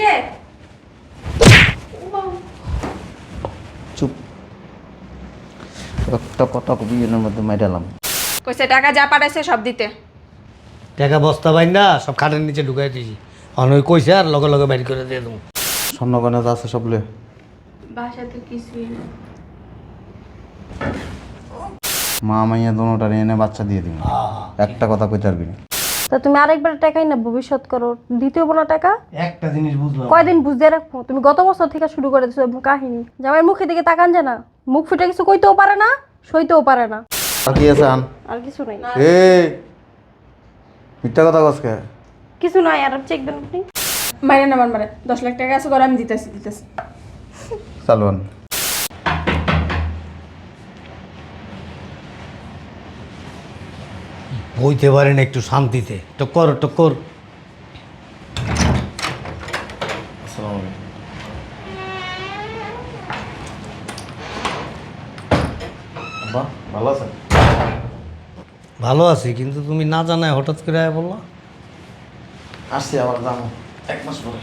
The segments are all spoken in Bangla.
কে চুপ। কথা কবি এর মধ্যে মাইরালাম কইছে টাকা যা পাঠাইছে সব দিতে। টাকা বস্তা বাইন না সব খাটের নিচে ঢুকাই দিয়েছি অনই কইছে আর লগে লগে বাইর করে দিয়ে দেবো স্বর্ণগণে যা আছে সব লে। বাসা তো কিছুই না। মা মাইয়া দোনোটা এনে বাচ্চা দিয়ে দিবি একটা কথা কইতে পারবি না। তা তুমি আরেকবার টাকাই না ভবিষ্যৎ করো। দ্বিতীয় বোনা টাকা? একটা জিনিস বুঝলাম। কয়দিন বুঝতে রাখব? তুমি গত বছর থেকে শুরু করে দিছো এরকম কাহিনী। জামাইয়ের মুখের দিকে তাকান যায় না। মুখ ফুটে কিছু কইতেও পারে না সইতেও পারে না। আর কি আছে আন? আর কিছু নাই। এই মিথ্যা কথা কসকে কিছু নাই আর চেক দেন আপনি। মারে না আমার মারে দশ লাখ টাকা আছে করে আমি দিতেছি দিতেছি। চালুন বইতে পারেন একটু শান্তিতে। টক্কর টক্কর ভালো আছেন? ভালো আছি কিন্তু তুমি না জানায় হঠাৎ করে আয়া বললা। আসছি আবার যাব এক মাস পরে।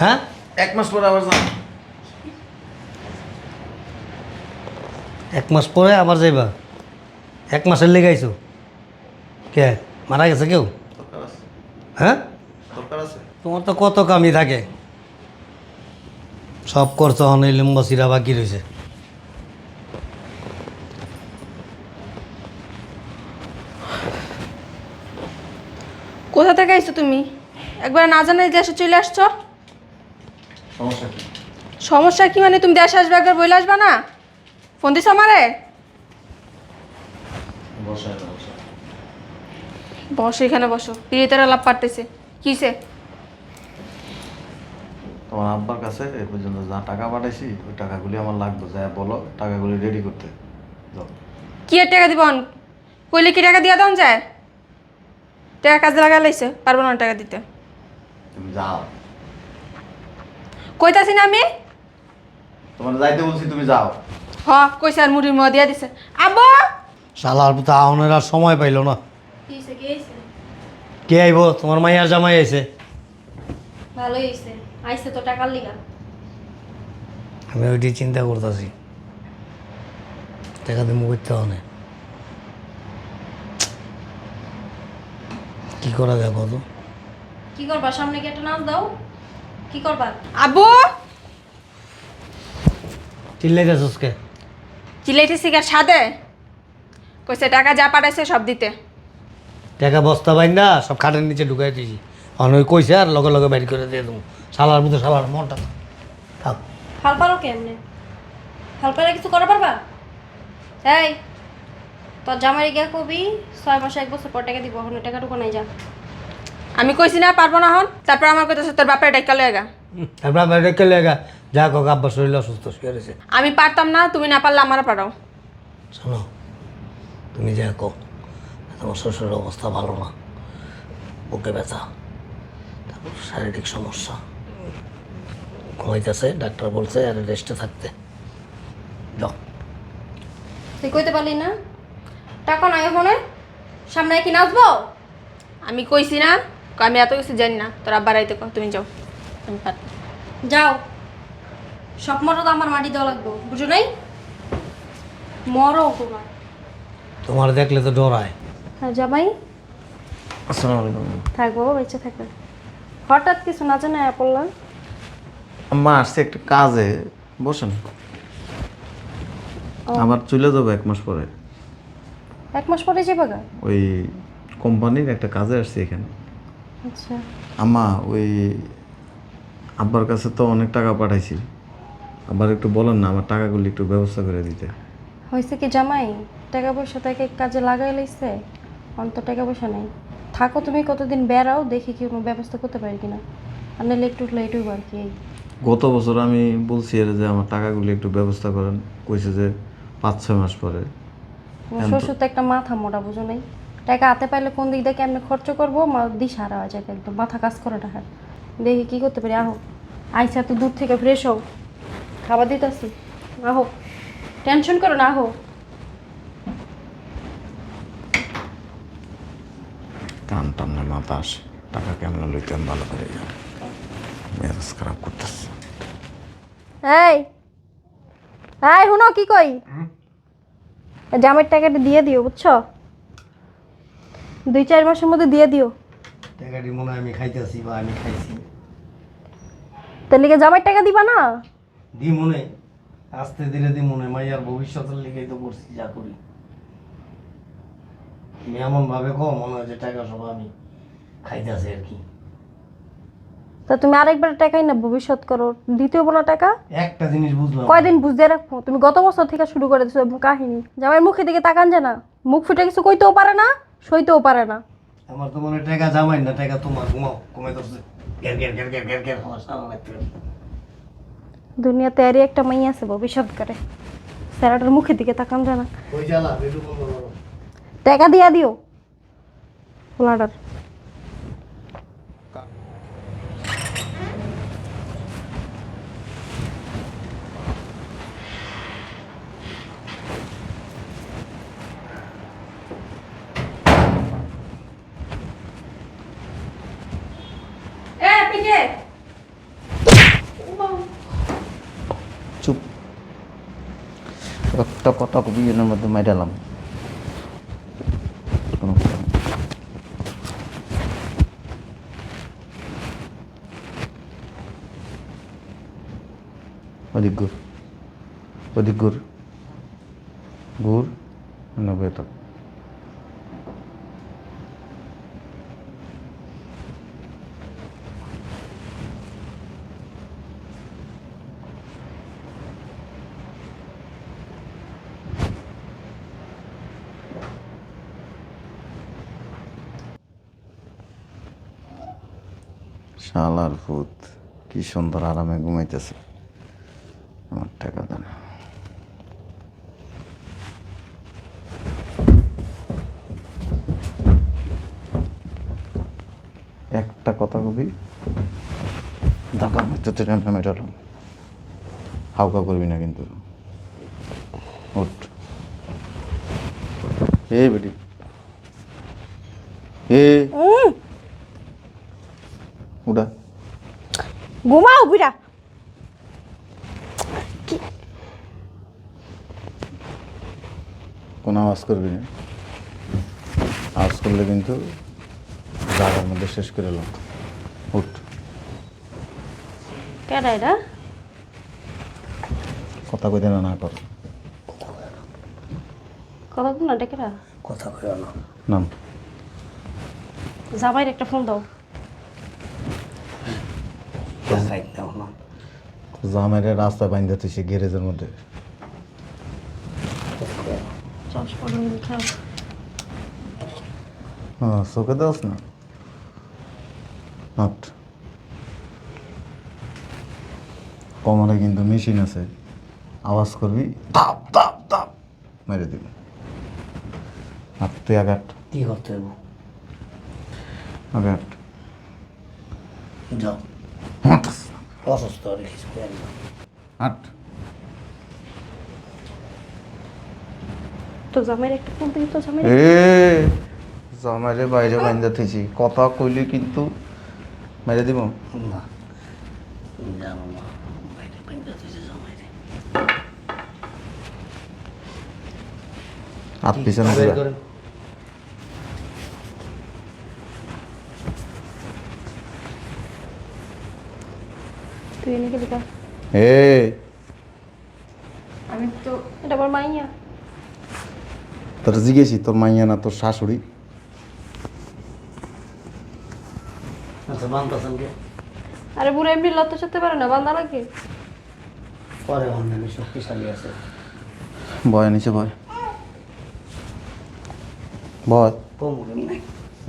হ্যাঁ? এক মাস পরে আবার যাব এক মাস পরে আবার যাইবা? এক মাসের লেগে আইছো? কে? মারা গেছে কেউ? হ্যাঁ? তোমার তো কত কামই থাকে? সব করছ অনেক লিম্বা সিরা বাকি রয়েছে? কোথা থেকে আইছো তুমি? একবার না জানাই দেশে চলে আসছো? সমস্যা কি? সমস্যা কি মানে তুমি দেশে আসবে একবার বইলে আসবা না? ফোন দিছো আমারে? বসো এখানে বসো। পিড়িতের লাভ পারতেছে কিসে তোমার আব্বার কাছে এ পর্যন্ত যা টাকা পাঠাইছি ওই টাকাগুলি আমার লাগবে যা বলো টাকাগুলি রেডি করতে। যাও। কি আর টাকা দিবন কইলে কি টাকা দিয়া দাও যায়? টাকা কাজে লাগা লাইছে পারব না টাকা দিতে। তুমি যাও। কইতাছি না আমি? তোমার যাইতে বলছি তুমি যাও। হ কইছে আর মুড়ির মুয়া দিয়া দিছে। আব্বু! শালার পুতা আউনের আর সময় পাইলো না। কি আইব? তোমার মাইয়ার জামাই আইছে। ভালোই হইছে আইছে তো টাকার লিগা। আমি ওইটি চিন্তা করতেছি। টাকা দিয়ে করতে হবে কি করা যায় কত কি করবা? সামনে কি একটা নাচ দাও? কি করবা? আব্বু! চিল্লাই যাচ্ছিস কে চিলাইতেছি কার সাদে কইছে টাকা যা পাঠাইছে সব দিতে। টাকা বস্তা বাইন না সব খাটের নিচে ঢুকাই দিয়েছি। অনই কইছে আর লগে লগে বাইর করে দিয়ে দেবো। শালার মতো শালার মনটা থাক। হাল পারো কেমনে? হাল পারে কিছু করা পারবা? এই তোর জামাই গিয়া কবি ছয় মাসে এক বছর পর টাকা দিব এখন টাকা টুকু নাই যা। আমি কইছি না পারব না হন তারপর আমার কইতেছে তোর বাপের ডাইকা লয়েগা তারপর আমরা রেখে লেগা যা কক আব্বা শরীর অসুস্থ শুয়ে রয়েছে। আমি পারতাম না তুমি না পারলে আমার পারাও শোনো তুমি যা কো তোমার শ্বশুরের অবস্থা ভালো না। বুকে ব্যথা তারপর শারীরিক সমস্যা। ঘুমাইতেছে ডাক্তার বলছে আর রেস্টে থাকতে। যাও। তুই কইতে পারলি না? টাকা নাই ওখানে সামনে কি নাচবো? আমি কইছি না। আমি এত কিছু জানি না। তোর আব্বার আইতে কো তুমি যাও আমি পারতাম যাও। সব মরো তো আমার মাটি দেওয়া লাগবে বুঝো নাই? মরো তোমার তোমার দেখলে তো ডরায়। হ্যাঁ জামাই? আসসালামু আলাইকুম। থাকব বেঁচে থাকবে হঠাৎ কিছু না জানে পড়লাম আম্মা আসছে একটা কাজে। বসেন। আবার চলে যাব এক মাস পরে। এক মাস পরে যাবে গা? ওই কোম্পানির একটা কাজে আসছি এখানে। আচ্ছা। আম্মা ওই আব্বার কাছে তো অনেক টাকা পাঠাইছি। আবার একটু বলেন না আমার টাকাগুলি একটু ব্যবস্থা করে দিতে। হয়েছে কি জামাই? টাকা পয়সা তাকে কাজে লাগাই লাইছে। অন্ত টাকা পয়সা নেই। থাকো তুমি কতদিন বেড়াও দেখি কি কোনো ব্যবস্থা করতে পারি কিনা। আর নাহলে একটু লেট হইব আর কি এই। গত বছর আমি বলছি এর যে আমার টাকাগুলি একটু ব্যবস্থা করেন। কইছে যে পাঁচ ছয় মাস পরে। শ্বশুর তো একটা মাথা মোটা বুঝো নাই। টাকা হাতে পাইলে কোন দিক দিয়ে কেমনে খরচ করব? মা দিশারা হয়ে যায় একদম মাথা কাজ করে টাকার দেখি কি করতে পারি আহো। আইসা তো দূর থেকে ফ্রেশ হও। খাবার দিতেছি আহো। টেনশন করো না আহো। টান টান মাথা আসে টাকা কেমন লইতে আমি ভালো করে জানি। মেজাজ খারাপ করতেছে। এই এই শুনো কি কই? জামের টাকাটা দিয়ে দিও বুঝছ? দুই চার মাসের মধ্যে দিয়ে দিও। টাকাটি মনে হয় আমি খাইতেছি বা আমি খাইছি। তার লিগে জামাইয়ের টাকা দিবা না? দি মনে আস্তে ধীরে দি মনে মাইয়ার ভবিষ্যতের লিগেই তো করছি যা করি। তুমি এমন ভাবে কো মনে হয় যে টাকা সব আমি খাইতেছি আর কি। তা তুমি আরেকবার টাকাই না ভবিষ্যৎ করো দ্বিতীয় বোনা টাকা? একটা জিনিস বুঝলাম কয়দিন বুঝতে রাখব? তুমি গত বছর থেকে শুরু করে দিছো কাহিনী। জামাইয়ের মুখের দিকে তাকান যায় না মুখ ফুটে কিছু কইতেও পারে না সইতেও পারে না। আমার তো মনে টাকা জামাই না টাকা তোমার ঘুমাও কমে ধরছে। গ্যার গ্যার গ্যার গ্যার গ্যার গ্যার আমার সারা দুনিয়াতে এরই একটা মাই আছে ভবিষ্যৎ করে। স্যারাটার মুখের দিকে তাকান যায় না। ওই জ্বালা করো। টাকা দিয়া দিও পোলাটার এ পিকে চুপ একটা কথা কবি এর মধ্যে মাইডালাম কোনো কথা নেই। ওদিক গুর ওদিক গুর গুর না বেতন শালার ভূত কি সুন্দর আরামে ঘুমাইতেছে আমার টাকা দেন একটা কথা কবি। দেখা মধ্যে ট্রেনটা মেটালাম হাউকা করবি না কিন্তু। উঠ। এই বেটি। এ। উঠা। ঘুমাও বিরা কোনো আওয়াজ করবি না। আওয়াজ করলে কিন্তু জায়গার মধ্যে শেষ করে এলাম। উঠ। কেডা এটা? কথা কইতে না না কর। কথা বল না ডেকেরা কথা কইও না। নাম। জামাইয়ের একটা ফোন দাও। দাও না। জামের রাস্তায় তুই গ্যারেজের মধ্যে। চশমা হ্যাঁ চোখে দেওয়াস না। হাট কমরে কিন্তু মেশিন আছে। আওয়াজ করবি দাপ দাপ দাপ মেরে দিবি। আর তুই হাট, কি করতে আগে হাট। যাও। অসুস্থ আর কিছু করেন তো জামাইয়ের একটা ফোন দিই তো জামাই এ জামাইরে বাইরে বাইন্দা থইছি। কথা কইলে কিন্তু মেরে দিব? না। জানো না বাইরে বাইরে তুই জামাইরে হাত পিছনে বের করেন। তুই এনে গেলি কা। এ আমি তো এটা আমার মাইয়া। তোর জিজ্ঞেসি তোর মাইয়া না তোর শাশুড়ি? কে? আরে বুড়ো এমনি লত্ত চড়তে পারে না বান্দা লাগে পরে অন্যান্য শক্তিশালী আছে। বয় নিচে বয়।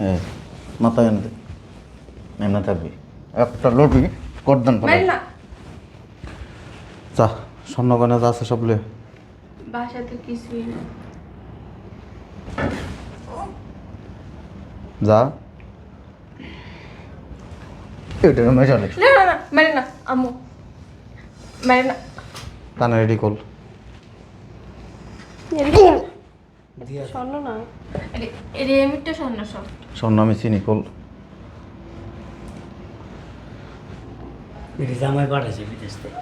এ মাথা দে? এমনি থাকবি একটা লটি করদান মারি না। যা স্বর্ণগণে যা আছে সব লে। বাসাতে কিছুই না যা। এটা মেজালে না না না মারি না আম্মু। মারি না। কানে রেডি কর দিয়া। স্বর্ণ না। এর এমিটটা স্বর্ণ সব স্বর্ণ আমি চিনি কল। বিদেশ জামাই পাঠাইছে বিদেশ থেকে।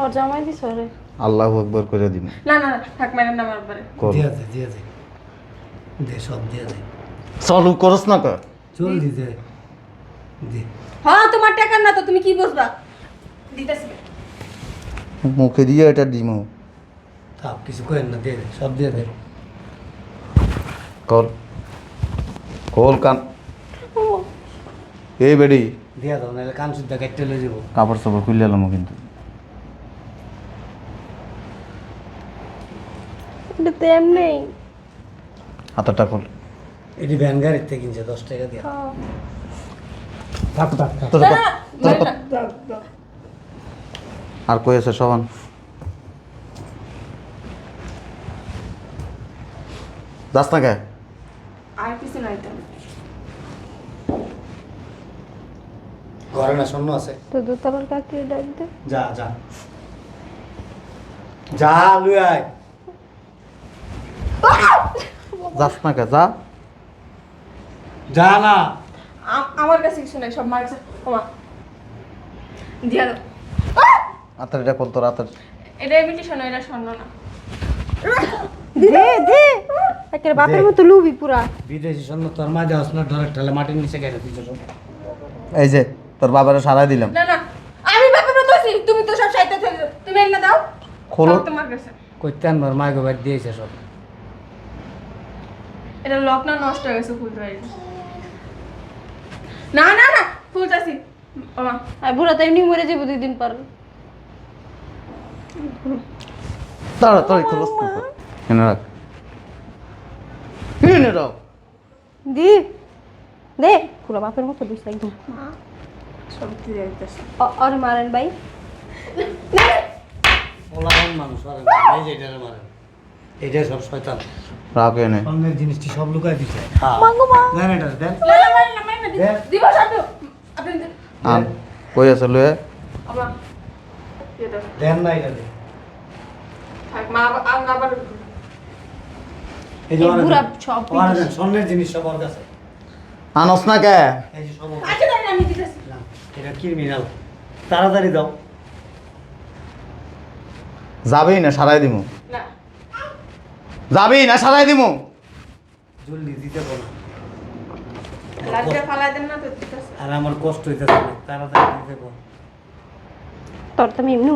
ওর জামাই দিছ রে আল্লাহ একবার করে দিন। না না না, থাক মেরেন না আমার উপরে। কর দে দিয়ে দে। দে সব দিয়ে দে। চালু করস না কা চল দিতে দে। হ্যাঁ তোমার টাকা না তো তুমি কি বুঝবা দিতেছি। মুখে দিয়ে এটা দিমু। থাক কিছু করেন না দিয়ে দে সব দিয়ে দে কল কল কান এই বেডি। দিয়ে দাও নাহলে কান শুদ্ধ কাটতে লয়ে যাব। কাপড় চাপড় খুললে এলাম কিন্তু। এটা তো এমনি। হাতাটা খোল। এটি ভ্যান গাড়ির থেকে কিনছে দশ টাকা দিয়ে। থাক থাক থাক তোর। আর কই আছে সবান যাস না কে? আর কিছু নাই তো। ঘরে না শূন্য আছে। তো দোতলার কাকি ডাক দে? যা যা। যা লুই আয়। যাস না কে যা। যা না। আমার কাছে কিছু নাই সব মারছে। ওমা। দিয়া দাও। হাতের এটা কল তোর হাতের এটা ইমিটেশন এটা স্বর্ণ না। দে দে। একের বাপের মতো লুবি পুরা। বিদেশি শূন্য তোর মা দেওয়াস না ডরে ঠেলে মাটির নিচে গেলে সব এই যে তোর বাবারে সারাই দিলাম। না না আমি বাপের মতো আছি তুমি তো সব সাইতে চলে যাও তুমি এনে দাও খোলো। তোমার কাছে। করতে আনবার মা গোবার দিয়েছে সব। এটা লক না নষ্ট হয়ে গেছে পারি না না না আর বুড়া তো এমনি মরে যাব দুই দিন পর। তাড়াতাড়ি খোলস না তো। এনে রাখ। এনে রাখ দি দে পুরা বাপের মতো দিস একদম। আর মারেন ভাই। মানুষ আর এই যে এটারে মারে এটা সব শয়তান। রাখ এনে। অন্যের জিনিসটি সব দেন এটা দেন। না। দিব দিব। আপনি আন কই আছে লয়ে? দেন থাক মা আবার- এই। সব জিনিস সব ওর কাছে। আনস কে? এই যে সব ওর কাছে। আচ্ছা আমি দিতেছি। এটা ক্রিমিনাল তাড়াতাড়ি দাও। যাবি না সারাই দিমু। না। যাবি না সারাই দিমু। জলদি দিতে বলো লাড্ডা ফালাই দেন না তো দিতেছি আর আমার কষ্ট হইতেছে তাড়াতাড়ি তোর তো আমি এমনি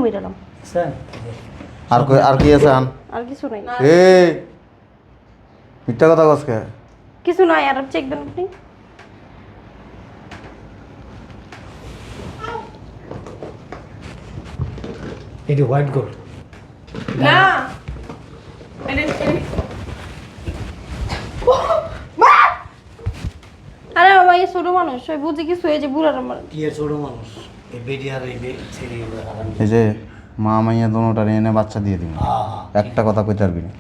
আর কই আর কি আছে আন? আর কিছু নাই। এই মিথ্যা কথা কস কিছু নাই আর চেক দেন আপনি। এটি হোয়াইট গোল্ড না। এটা এই ছোট মানুষ ওই বুঝি কিছু এই যে বুড়ার আমার। কি এর ছোট মানুষ? এই বেডি আর এই বে- ছেড়ে গেলো এই যে মা মাইয়া দোনোটার এনে বাচ্চা দিয়ে দিবি একটা কথা কইতে পারবি না?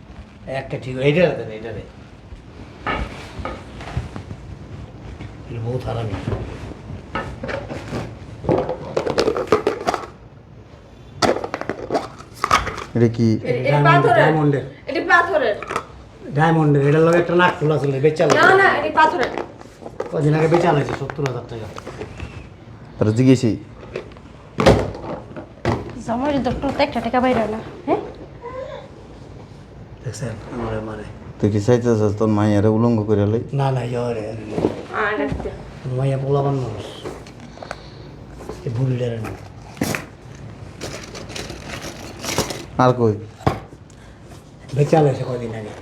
একটা ঠিক এইটা দেন এইটা দে এটা বহুত হারামি এটা কি? এটা- এটা পাথরের। ডায়মন্ডের এটা পাথরের। ডায়মন্ডের এটার লগে একটা নাক খোলা ছিল বেচাল। না না এটা পাথরের। কদিন আগে বেচাল হয়েছে সত্তর হাজার টাকা। তোর জিজ্ঞেসি। জামাই ডক্টর তো একটা টাকা বাইরে না হ্যাঁ? দেখছেন? আমার মানে তুই কি চাইতেছিস তোর মাইয়ারে উলঙ্গ করে লই? না না ইয়ে আর দেখতে মাইয়া পোলাবান মানুষ। এই বুড়িটারে না। আর কই? বেচাল হয়েছে কদিন আগে।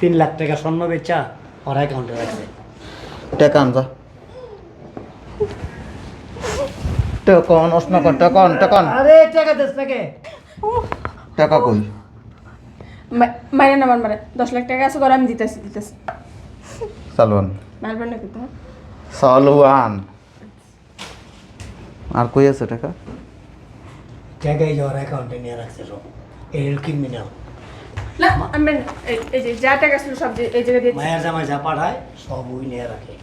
তিন লাখ টাকা স্বর্ণ বেচা ওর অ্যাকাউন্টে রাখছে। টাকা আন যা টাকা অনস না কর টাকা আন টাকা আন আরে টাকা দেশ নাকি টাকা কই? মারে না মার মারে। দশ লাখ টাকা আছে করে আমি দিতেছি দিতেছি। সালওয়ান। মারবেন না কিন্তু? সালওয়ান। আর কই আছে টাকা? জায়গায় যাওয়ার অ্যাকাউন্টে নিয়ে রাখছে সব এই ক্রিমিনাল না আমি এই- এই যে যা টাকা ছিল সব যে- এই জায়গায় দিয়ে মায়ের জামাই যা পাঠায় সব ওই নিয়ে রাখে।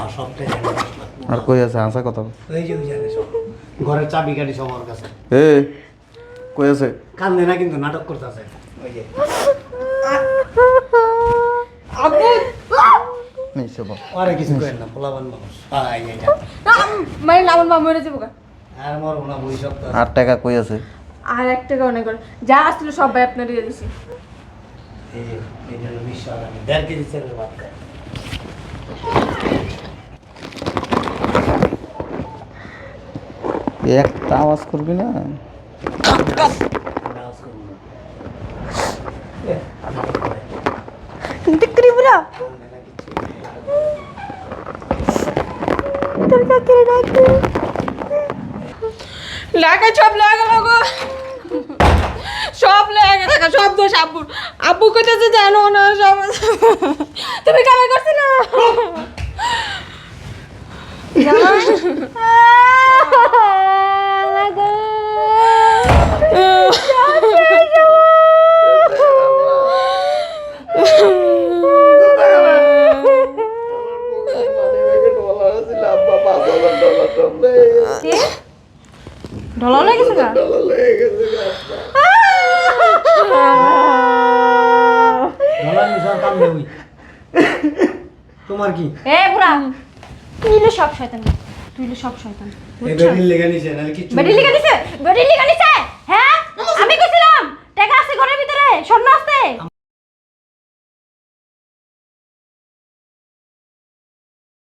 আর সব কই আছে? হাসা কথা ওই যে ওই জানে সব। ঘরের চাবি কাঠি সব ওর কাছে। এ কই আছে? কান্দে না কিন্তু নাটক করতেছে ওই যে। বল আরে কিছু করেন না পোলাবান মানুষ। আয় আয় মানে আমার মা মরে যাব আর মরবো না বই সপ্তাহ আর টাকা কই আছে? আর এক টাকা অনেক করে যা আসছিল সবাই আপনার দিয়ে দিছি একটা আওয়াজ করবি না নামাজ করব না। এ, আমি তো করে। বিক্রি বুড়া বলবে না কিছু। লাগা সব লাগা লাগো সব লেগে থাকা সব দোষ আব্বুর আব্বু কোথাছে জানো না সব তুমি কামাই করছি না? ঢলা লেগেছে গা? নিশার কাম দেবই তোমার কি? এ বুড়া তুইলে সব শয়তান। তুইলে সব শয়তান এই বেডি নিছে নালে কি বেডি লেগে নিছে বেডি লেগে নিছে? হ্যাঁ? আমি কইছিলাম টাকা আছে ঘরের ভিতরে স্বর্ণ আছে।